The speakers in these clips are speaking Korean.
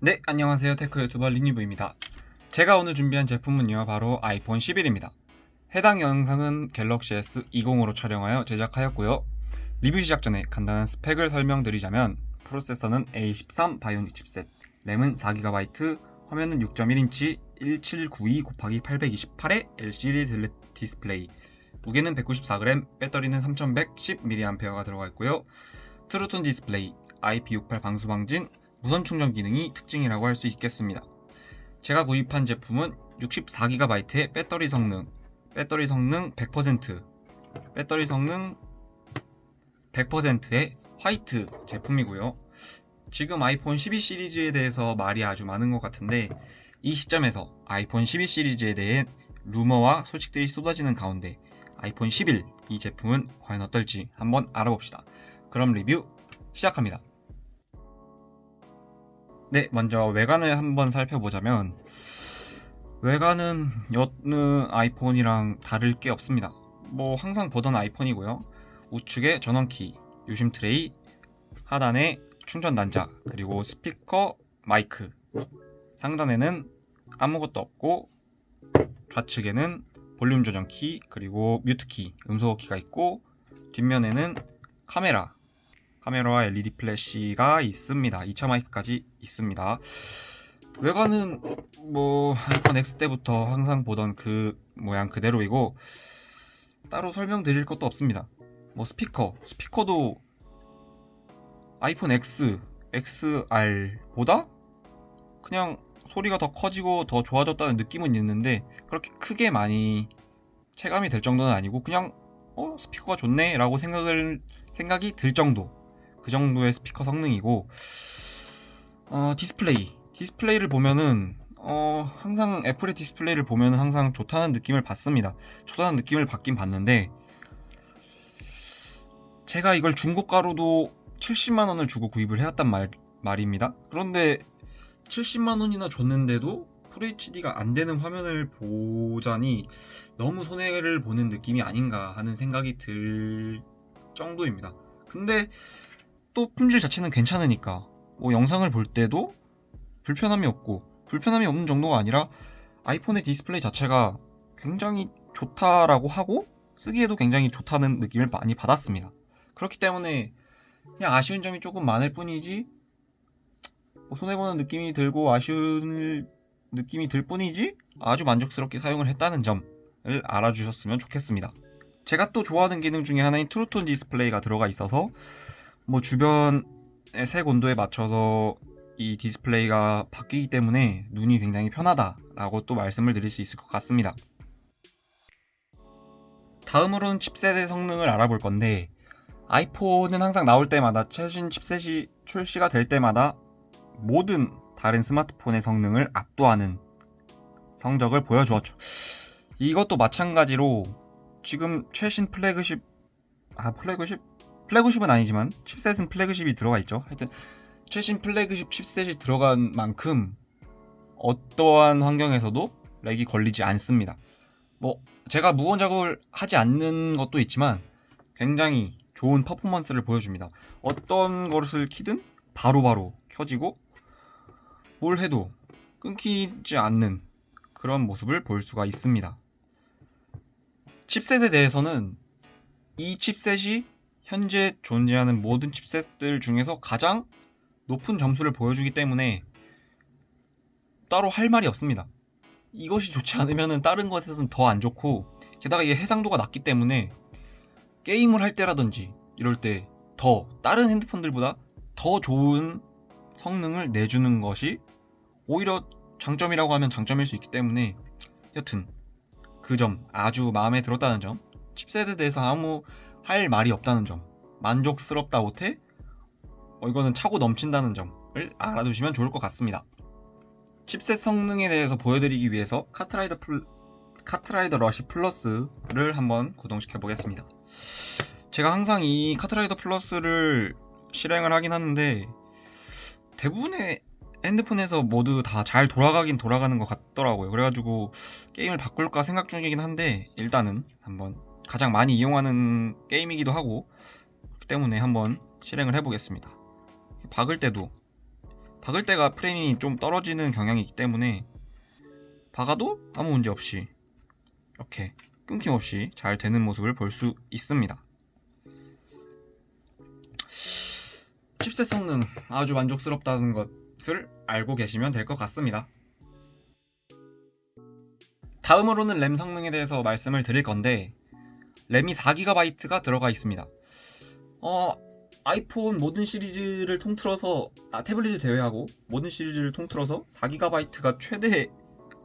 네, 안녕하세요. 테크 유튜버 리니브입니다. 제가 오늘 준비한 제품은요, 바로 아이폰 11입니다. 해당 영상은 갤럭시 S20으로 촬영하여 제작하였고요. 리뷰 시작 전에 간단한 스펙을 설명드리자면 프로세서는 A13 바이오닉 칩셋, 램은 4GB, 화면은 6.1인치 1792 곱하기 828의 LCD 딜- 디스플레이, 무게는 194g, 배터리는 3110mAh가 들어가 있고요. 트루톤 디스플레이, IP68 방수 방진, 무선 충전 기능이 특징이라고 할 수 있겠습니다. 제가 구입한 제품은 64GB의 배터리 성능, 배터리 성능 100%, 배터리 성능 100%의 화이트 제품이고요. 지금 아이폰 12 시리즈에 대해서 말이 아주 많은 것 같은데 이 시점에서 아이폰 12 시리즈에 대해 루머와 소식들이 쏟아지는 가운데 아이폰 11 이 제품은 과연 어떨지 한번 알아봅시다. 그럼 리뷰 시작합니다. 네, 먼저 외관을 한번 살펴보자면 외관은 여느 아이폰이랑 다를 게 없습니다. 뭐 항상 보던 아이폰이고요. 우측에 전원키, 유심 트레이, 하단에 충전 단자, 그리고 스피커, 마이크. 상단에는 아무것도 없고 좌측에는 볼륨 조정 키, 그리고 뮤트 키, 음소 키가 있고 뒷면에는 카메라, 카메라와 LED 플래시가 있습니다. 2차 마이크까지 있습니다. 외관은 뭐 아이폰 X 때부터 항상 보던 그 모양 그대로이고 따로 설명드릴 것도 없습니다. 뭐 스피커, 스피커도 아이폰 X, XR보다 그냥 소리가 더 커지고 더 좋아졌다는 느낌은 있는데 그렇게 크게 많이 체감이 될 정도는 아니고 그냥 어 스피커가 좋네라고 생각을 생각이 들 정도 그 정도의 스피커 성능이고 어, 디스플레이 디스플레이를 보면은 어, 항상 애플의 디스플레이를 보면 항상 좋다는 느낌을 받습니다. 좋다는 느낌을 받긴 받는데 제가 이걸 중고가로도 70만 원을 주고 구입을 해왔단 말, 말입니다. 그런데 70만 원이나 줬는데도 FHD가 안 되는 화면을 보자니 너무 손해를 보는 느낌이 아닌가 하는 생각이 들 정도입니다. 근데 또 품질 자체는 괜찮으니까 뭐 영상을 볼 때도 불편함이 없고 불편함이 없는 정도가 아니라 아이폰의 디스플레이 자체가 굉장히 좋다라고 하고 쓰기에도 굉장히 좋다는 느낌을 많이 받았습니다. 그렇기 때문에 그냥 아쉬운 점이 조금 많을 뿐이지 뭐 손해보는 느낌이 들고 아쉬운 느낌이 들 뿐이지 아주 만족스럽게 사용을 했다는 점을 알아주셨으면 좋겠습니다. 제가 또 좋아하는 기능 중에 하나인 트루톤 디스플레이가 들어가 있어서 뭐 주변의 색 온도에 맞춰서 이 디스플레이가 바뀌기 때문에 눈이 굉장히 편하다라고 또 말씀을 드릴 수 있을 것 같습니다. 다음으로는 칩셋의 성능을 알아볼 건데 아이폰은 항상 나올 때마다 최신 칩셋이 출시가 될 때마다 모든 다른 스마트폰의 성능을 압도하는 성적을 보여주었죠. 이것도 마찬가지로 지금 최신 플래그십 아 플래그십 플래그십은 아니지만 칩셋은 플래그십이 들어가 있죠. 하여튼 최신 플래그십 칩셋이 들어간 만큼 어떠한 환경에서도 렉이 걸리지 않습니다. 뭐 제가 무건 작업을 하지 않는 것도 있지만 굉장히 좋은 퍼포먼스를 보여줍니다. 어떤 것을 키든 바로 바로 켜지고 뭘 해도 끊기지 않는 그런 모습을 볼 수가 있습니다. 칩셋에 대해서는 이 칩셋이 현재 존재하는 모든 칩셋들 중에서 가장 높은 점수를 보여주기 때문에 따로 할 말이 없습니다. 이것이 좋지 않으면 다른 것에서는 더 안 좋고 게다가 이게 해상도가 낮기 때문에 게임을 할 때라든지 이럴 때 더 다른 핸드폰들보다 더 좋은 성능을 내주는 것이 오히려 장점이라고 하면 장점일 수 있기 때문에 여튼 그 점 아주 마음에 들었다는 점 칩셋에 대해서 아무 할 말이 없다는 점 만족스럽다 못해 어, 이거는 차고 넘친다는 점을 알아두시면 좋을 것 같습니다. 칩셋 성능에 대해서 보여드리기 위해서 카트라이더 플 카트라이더 러시 플러스를 한번 구동시켜 보겠습니다. 제가 항상 이 카트라이더 플러스를 실행을 하긴 하는데 대부분의 핸드폰에서 모두 다 잘 돌아가긴 돌아가는 것 같더라고요. 그래가지고 게임을 바꿀까 생각 중이긴 한데 일단은 한번 가장 많이 이용하는 게임이기도 하고 그렇기 때문에 한번 실행을 해보겠습니다. 박을 때도 박을 때가 프레임이 좀 떨어지는 경향이 있기 때문에 박아도 아무 문제 없이 이렇게 끊김없이 잘 되는 모습을 볼 수 있습니다. 칩셋 성능 아주 만족스럽다는 것을 알고 계시면 될 것 같습니다. 다음으로는 램 성능에 대해서 말씀을 드릴 건데 램이 4GB가 들어가 있습니다. 어, 아이폰 모든 시리즈를 통틀어서 아, 태블릿을 제외하고 모든 시리즈를 통틀어서 4GB가 최대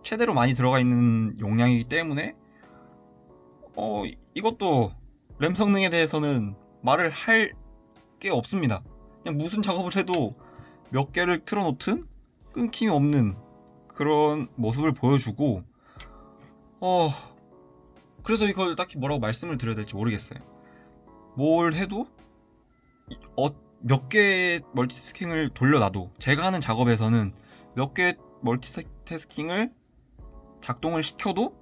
최대로 많이 들어가 있는 용량이기 때문에 어, 이것도 램 성능에 대해서는 말을 할 게 없습니다. 그냥 무슨 작업을 해도 몇 개를 틀어놓든 끊김이 없는 그런 모습을 보여주고 어 그래서 이걸 딱히 뭐라고 말씀을 드려야 될지 모르겠어요. 뭘 해도 어, 몇 개의 멀티태스킹을 돌려놔도 제가 하는 작업에서는 몇 개의 멀티태스킹을 작동을 시켜도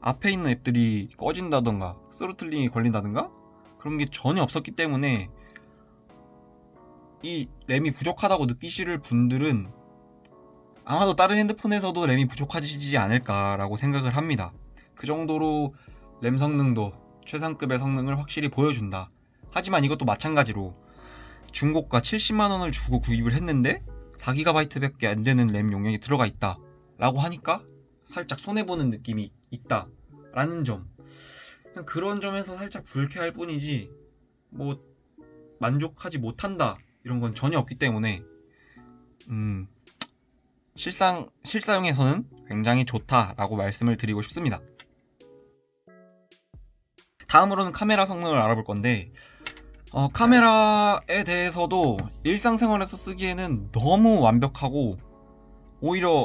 앞에 있는 앱들이 꺼진다던가 스로틀링이 걸린다던가 그런 게 전혀 없었기 때문에 이 램이 부족하다고 느끼실 분들은 아마도 다른 핸드폰에서도 램이 부족하지 않을까라고 생각을 합니다. 그 정도로 램 성능도 최상급의 성능을 확실히 보여준다. 하지만 이것도 마찬가지로 중고가 70만 원을 주고 구입을 했는데 4GB밖에 안 되는 램 용량이 들어가 있다. 라고 하니까 살짝 손해보는 느낌이 있다. 라는 점. 그냥 그런 점에서 살짝 불쾌할 뿐이지, 뭐, 만족하지 못한다. 이런 건 전혀 없기 때문에, 음, 실상, 실사용에서는 굉장히 좋다라고 말씀을 드리고 싶습니다. 다음으로는 카메라 성능을 알아볼 건데, 어, 카메라에 대해서도 일상생활에서 쓰기에는 너무 완벽하고, 오히려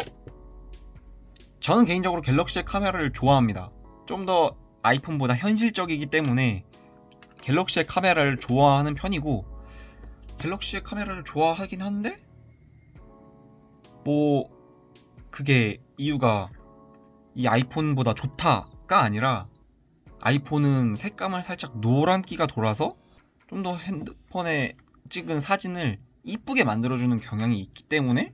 저는 개인적으로 갤럭시의 카메라를 좋아합니다. 좀 더 아이폰보다 현실적이기 때문에 갤럭시의 카메라를 좋아하는 편이고, 갤럭시의 카메라를 좋아하긴 한데, 뭐, 그게 이유가 이 아이폰보다 좋다가 아니라, 아이폰은 색감을 살짝 노란기가 돌아서 좀 더 핸드폰에 찍은 사진을 이쁘게 만들어주는 경향이 있기 때문에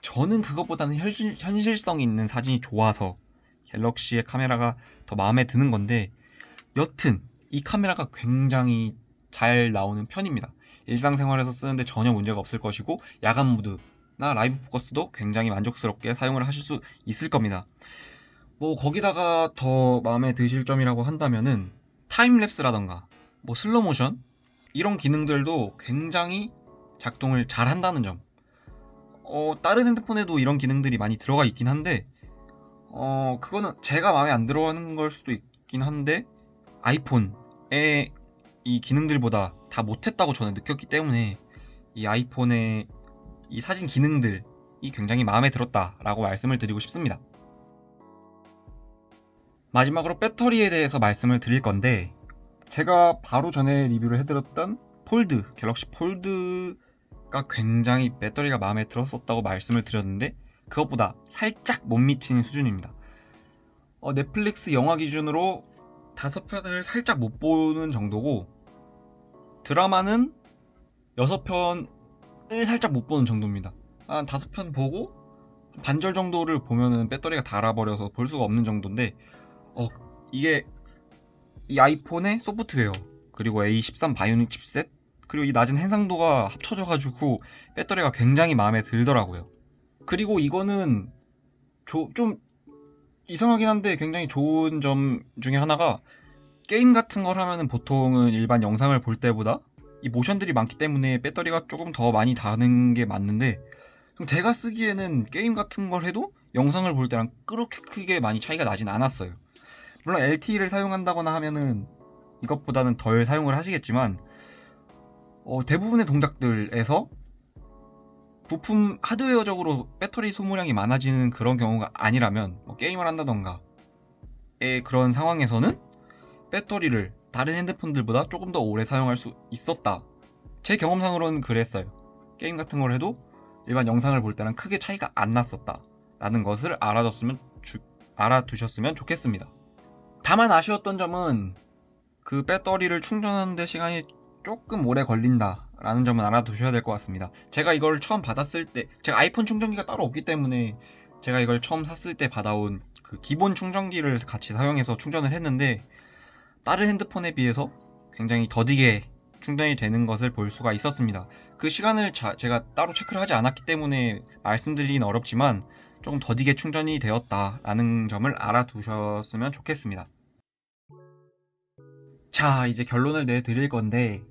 저는 그것보다는 현실, 현실 성 있는 사진이 좋아서 갤럭시의 카메라가 더 마음에 드는 건데 여튼 이 카메라가 굉장히 잘 나오는 편입니다. 일상생활에서 쓰는데 전혀 문제가 없을 것이고 야간 모드나 라이브 포커스도 굉장히 만족스럽게 사용을 하실 수 있을 겁니다. 뭐 거기다가 더 마음에 드실 점이라고 한다면은 타임랩스라던가 뭐 슬로모션 이런 기능들도 굉장히 작동을 잘 한다는 점. 어, 다른 핸드폰에도 이런 기능들이 많이 들어가 있긴 한데 어, 그거는 제가 마음에 안 들어하는 걸 수도 있긴 한데 아이폰의 이 기능들보다 다 못했다고 저는 느꼈기 때문에 이 아이폰의 이 사진 기능들이 굉장히 마음에 들었다라고 말씀을 드리고 싶습니다. 마지막으로 배터리에 대해서 말씀을 드릴 건데 제가 바로 전에 리뷰를 해드렸던 폴드 갤럭시 폴드가 굉장히 배터리가 마음에 들었었다고 말씀을 드렸는데 그것보다 살짝 못 미치는 수준입니다. 어, 넷플릭스 영화 기준으로 다섯 편을 살짝 못 보는 정도고 드라마는 여섯 편을 살짝 못 보는 정도입니다. 한 다섯 편 보고 반절 정도를 보면은 배터리가 닳아버려서 볼 수가 없는 정도인데 어, 이게 이 아이폰의 소프트웨어 그리고 A13 바이오닉 칩셋 그리고 이 낮은 해상도가 합쳐져가지고 배터리가 굉장히 마음에 들더라고요. 그리고 이거는 조, 좀 이상하긴 한데 굉장히 좋은 점 중에 하나가 게임 같은 걸 하면은 보통은 일반 영상을 볼 때보다 이 모션들이 많기 때문에 배터리가 조금 더 많이 다는 게 맞는데 제가 쓰기에는 게임 같은 걸 해도 영상을 볼 때랑 그렇게 크게 많이 차이가 나진 않았어요. 물론 LTE를 사용한다거나 하면은 이것보다는 덜 사용을 하시겠지만 어, 대부분의 동작들에서 부품 하드웨어적으로 배터리 소모량이 많아지는 그런 경우가 아니라면 뭐 게임을 한다던가 의 그런 상황에서는 배터리를 다른 핸드폰들보다 조금 더 오래 사용할 수 있었다. 제 경험상으로는 그랬어요. 게임 같은 걸 해도 일반 영상을 볼 때랑 크게 차이가 안 났었다. 라는 것을 알아뒀으면 주, 알아두셨으면 좋겠습니다. 다만 아쉬웠던 점은 그 배터리를 충전하는데 시간이 조금 오래 걸린다라는 점은 알아두셔야 될 것 같습니다. 제가 이걸 처음 받았을 때 제가 아이폰 충전기가 따로 없기 때문에 제가 이걸 처음 샀을 때 받아온 그 기본 충전기를 같이 사용해서 충전을 했는데 다른 핸드폰에 비해서 굉장히 더디게 충전이 되는 것을 볼 수가 있었습니다. 그 시간을 자- 제가 따로 체크를 하지 않았기 때문에 말씀드리긴 어렵지만 조금 더디게 충전이 되었다라는 점을 알아두셨으면 좋겠습니다. 자, 이제 결론을 내드릴 건데,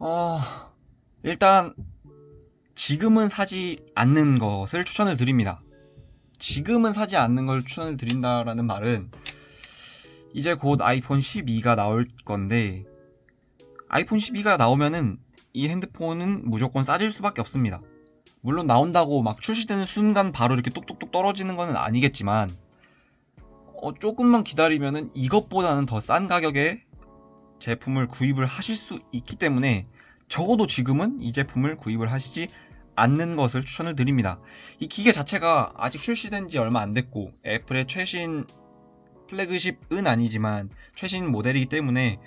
어, 일단, 지금은 사지 않는 것을 추천을 드립니다. 지금은 사지 않는 걸 추천을 드린다라는 말은, 이제 곧 아이폰 12가 나올 건데, 아이폰 12가 나오면은 이 핸드폰은 무조건 싸질 수밖에 없습니다. 물론 나온다고 막 출시되는 순간 바로 이렇게 뚝뚝뚝 떨어지는 건 아니겠지만, 어, 조금만 기다리면은 이것보다는 더 싼 가격에 제품을 구입을 하실 수 있기 때문에 적어도 지금은 이 제품을 구입을 하시지 않는 것을 추천을 드립니다. 이 기계 자체가 아직 출시된 지 얼마 안 됐고 애플의 최신 플래그십은 아니지만 최신 모델이기 때문에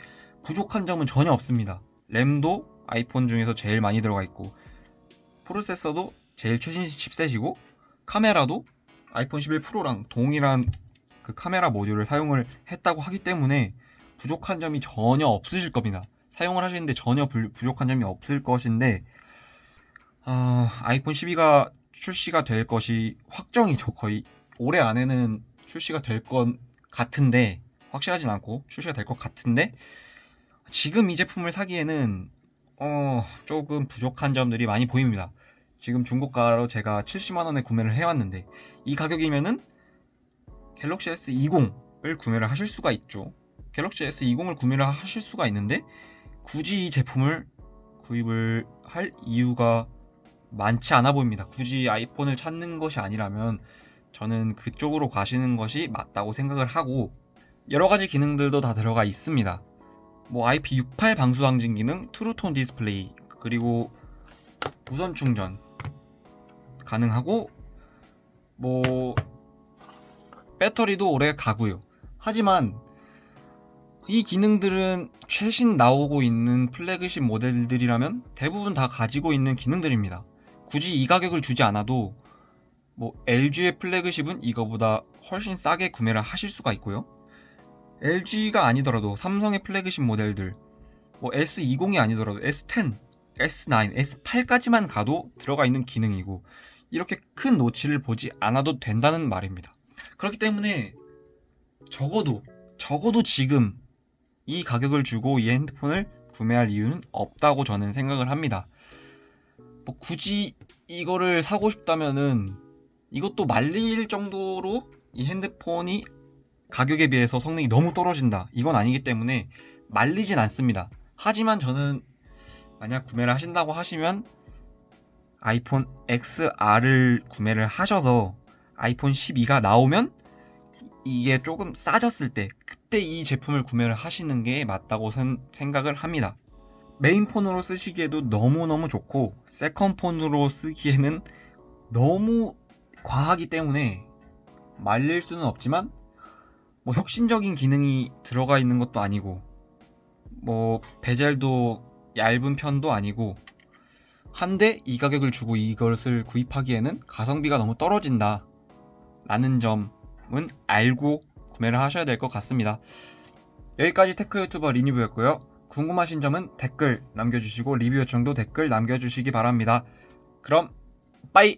부족한 점은 전혀 없습니다. 램도 아이폰 중에서 제일 많이 들어가 있고 프로세서도 제일 최신 칩셋이고 카메라도 아이폰 11 프로랑 동일한 그 카메라 모듈을 사용을 했다고 하기 때문에 부족한 점이 전혀 없으실 겁니다. 사용을 하시는데 전혀 불- 부족한 점이 없을 것인데 아, 아이폰 12가 출시가 될 것이 확정이죠. 거의 올해 안에는 출시가 될 것 같은데 확실하진 않고 출시가 될 것 같은데 지금 이 제품을 사기에는 어, 조금 부족한 점들이 많이 보입니다. 지금 중고가로 제가 70만 원에 구매를 해왔는데 이 가격이면은 갤럭시 S20을 구매를 하실 수가 있죠. 갤럭시 S20을 구매를 하실 수가 있는데 굳이 이 제품을 구입을 할 이유가 많지 않아 보입니다. 굳이 아이폰을 찾는 것이 아니라면 저는 그쪽으로 가시는 것이 맞다고 생각을 하고 여러 가지 기능들도 다 들어가 있습니다. 뭐 IP68 방수 방진 기능, 트루톤 디스플레이, 그리고 무선 충전 가능하고 뭐 배터리도 오래 가고요. 하지만 이 기능들은 최신 나오고 있는 플래그십 모델들이라면 대부분 다 가지고 있는 기능들입니다. 굳이 이 가격을 주지 않아도 뭐 LG의 플래그십은 이거보다 훨씬 싸게 구매를 하실 수가 있고요. LG가 아니더라도 삼성의 플래그십 모델들 뭐 S20이 아니더라도 S10, S9, S8까지만 가도 들어가 있는 기능이고 이렇게 큰 노치를 보지 않아도 된다는 말입니다. 그렇기 때문에 적어도 적어도 지금 이 가격을 주고 이 핸드폰을 구매할 이유는 없다고 저는 생각을 합니다. 뭐 굳이 이거를 사고 싶다면은 이것도 말릴 정도로 이 핸드폰이 가격에 비해서 성능이 너무 떨어진다. 이건 아니기 때문에 말리진 않습니다. 하지만 저는 만약 구매를 하신다고 하시면 아이폰 XR을 구매를 하셔서 아이폰 12가 나오면 이게 조금 싸졌을 때 그때 이 제품을 구매를 하시는 게 맞다고 생각을 합니다. 메인폰으로 쓰시기에도 너무너무 좋고 세컨폰으로 쓰기에는 너무 과하기 때문에 말릴 수는 없지만 뭐 혁신적인 기능이 들어가 있는 것도 아니고 뭐 베젤도 얇은 편도 아니고 한데 이 가격을 주고 이것을 구입하기에는 가성비가 너무 떨어진다 라는 점은 알고 구매를 하셔야 될 것 같습니다. 여기까지 테크 유튜버 리니뷰였고요. 궁금하신 점은 댓글 남겨주시고 리뷰 요청도 댓글 남겨주시기 바랍니다. 그럼 빠이